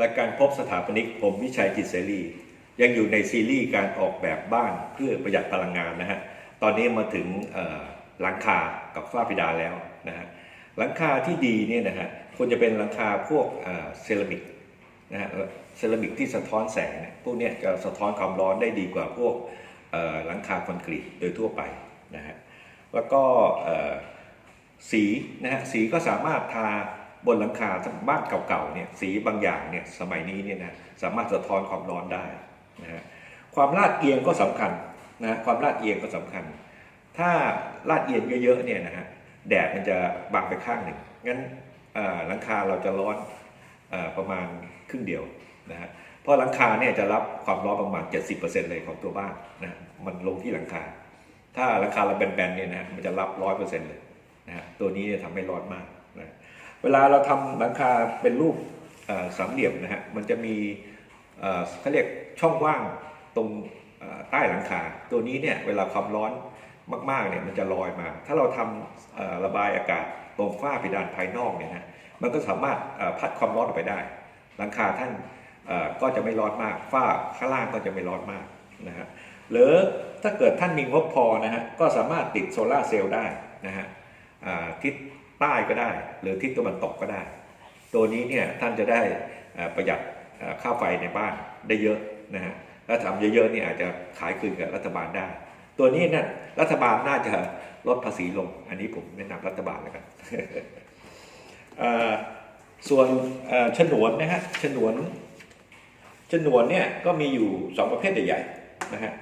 รายการพบสถาปนิกผมวิชัยจิตเสรี ยังอยู่ในซีรีส์การออกแบบบ้านเพื่อประหยัดพลังงานนะฮะ ตอนนี้มาถึงหลังคากับฝ้าเพดานแล้วนะฮะ หลังคาที่ดีเนี่ยนะฮะควรจะเป็นหลังคาพวกเซรามิกนะฮะ เซรามิกที่สะท้อนแสงพวกนี้จะสะท้อนความร้อนได้ดีกว่าพวกหลังคาคอนกรีตโดยทั่วไปนะฮะ แล้วก็สีนะฮะ สีก็สามารถทา บนหลังคาบ้านเก่าๆเนี่ยสีบางอย่างเนี่ยสมัยนี้เนี่ยนะสามารถสะท้อนความร้อนได้นะฮะความลาดเอียงก็สำคัญนะความลาดเอียงก็สำคัญ ถ้าลาดเอียงเยอะๆเนี่ยนะฮะแดดมันจะบังไปข้างหนึ่งงั้นเออหลังคาเราจะร้อนอประมาณครึ่งเดียวนะฮะเพราะหลังคาเนี่ยจะรับความร้อนประมาณ 70%เลยของตัวบ้านนะมันลงที่หลังคา ถ้าหลังคาเราแบนๆเนี่ยนะมันจะรับร้อยเปอร์เซ็นต์เลยนะฮะตัวนี้เนี่ยทำให้ร้อนมาก เวลาเราทำหลังคาเป็นรูปสามเหลี่ยมนะฮะมันจะมีเขาเรียกช่องว่างตรงใต้หลังคา ตัวนี้เนี่ยเวลาความร้อนมากๆเนี่ยมันจะลอยมา ถ้าเราทำเอ่อระบายอากาศตรงฝ้าเพดานภายนอกเนี่ยนะมันก็สามารถพัดความร้อนออกไปได้ หลังคาท่านก็จะไม่ร้อนมาก ฝ้าข้างล่างก็จะไม่ร้อนมากนะฮะหรือถ้าเกิดท่านมีงบพอนะฮะก็สามารถติดโซลาเซลล์ได้นะฮะทิศ ใต้ก็ได้ หรือทิศตะวันตกก็ได้ ตัวนี้เนี่ยท่านจะได้ประหยัดค่าไฟในบ้านได้เยอะนะฮะถ้าทำเยอะๆนี่อาจจะขายคืนกับรัฐบาลได้ ตัวนี้นี่ยรัฐบาลน่าจะลดภาษีลง อันนี้ผมแนะนำรัฐบาลแล้วกันส่วนฉนวนนะฮะฉนวนฉนวนเนี่ยก็มีอยู่สองประเภทใหญ่ๆนะฮะ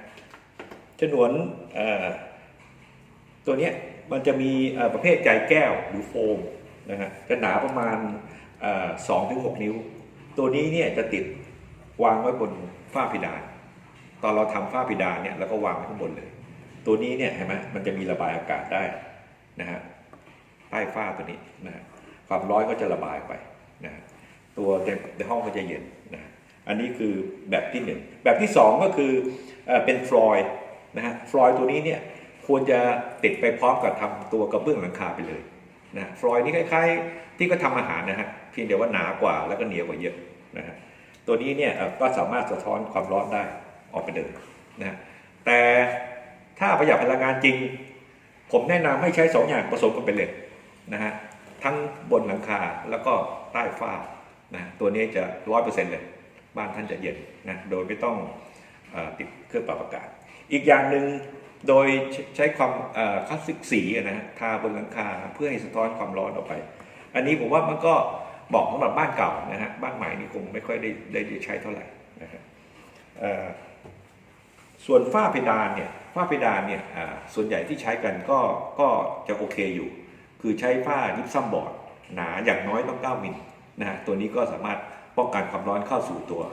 ฉนวนตัวเนี้ย มันจะมีประเภทใจแก้วหรือโฟมนะฮะจะหนาประมาณสองถึงหกนิ้ว ตัวนี้เนี่ยจะติดวางไว้บนฝ้าเพดาน ตอนเราทำฝ้าเพดานเนี่ยเราก็วางไว้ข้างบนเลย ตัวนี้เนี่ยเห็นไหมมันจะมีระบายอากาศได้นะฮะใต้ฝ้าตัวนี้นะฮะความร้อนก็จะระบายไปนะฮะตัวในห้องก็จะเย็นนะฮะอันนี้คือแบบที่หนึ่งแบบที่สองก็คือเอ่อเป็นฟลอยด์นะฮะฟลอยด์ตัวนี้เนี่ย ควรจะติดไปพร้อมกับทำตัวกระเบื้องหลังคาไปเลยนะฟลอยนี่คล้ายๆ ที่ก็ทำอาหารนะฮะเพียงแต่ว่าหนากว่าแล้วก็เหนียวกว่าเยอะนะฮะตัวนี้เนี่ยเอ่อก็สามารถสะท้อนความร้อนได้ออกไปเลยนะฮะแต่ถ้าประหยัดพลังงานจริง ผมแนะนำให้ใช้สองอย่างผสมกันไปเลยนะฮะทั้งบนหลังคาแล้วก็ใต้ฝ้านะตัวนี้จะร้อยเปอร์เซ็นต์เลย บ้านท่านจะเย็นนะโดยไม่ต้องอติดเครื่องปรับอากาศ อีกอย่างหนึ่ง โดยใช้ความคลาสสิกสีนะฮะทาบนหลังคาเพื่อให้สะท้อนความร้อนออกไป อันนี้ผมว่ามันก็เหมาะสำหรับบ้านเก่านะฮะบ้านใหม่นี่คงไม่ค่อยได้ได้ใช้เท่าไหร่นะฮะส่วนฝ้าเพดานเนี่ยฝ้าเพดานเนี่ยส่วนใหญ่ที่ใช้กันก็ก็จะโอเคอยู่ คือใช้ฝ้ายิปซัมบอร์ดหนาอย่างน้อยต้อง9มิลนะฮะตัวนี้ก็สามารถป้องกันความร้อนเข้าสู่ตัว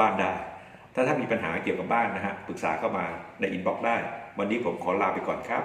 บ้านได้ ถ้าท่านมีปัญหาเกี่ยวกับบ้านนะฮะปรึกษาเข้ามาในอินบ็อกซ์ได้ วันนี้ผมขอลาไปก่อนครับ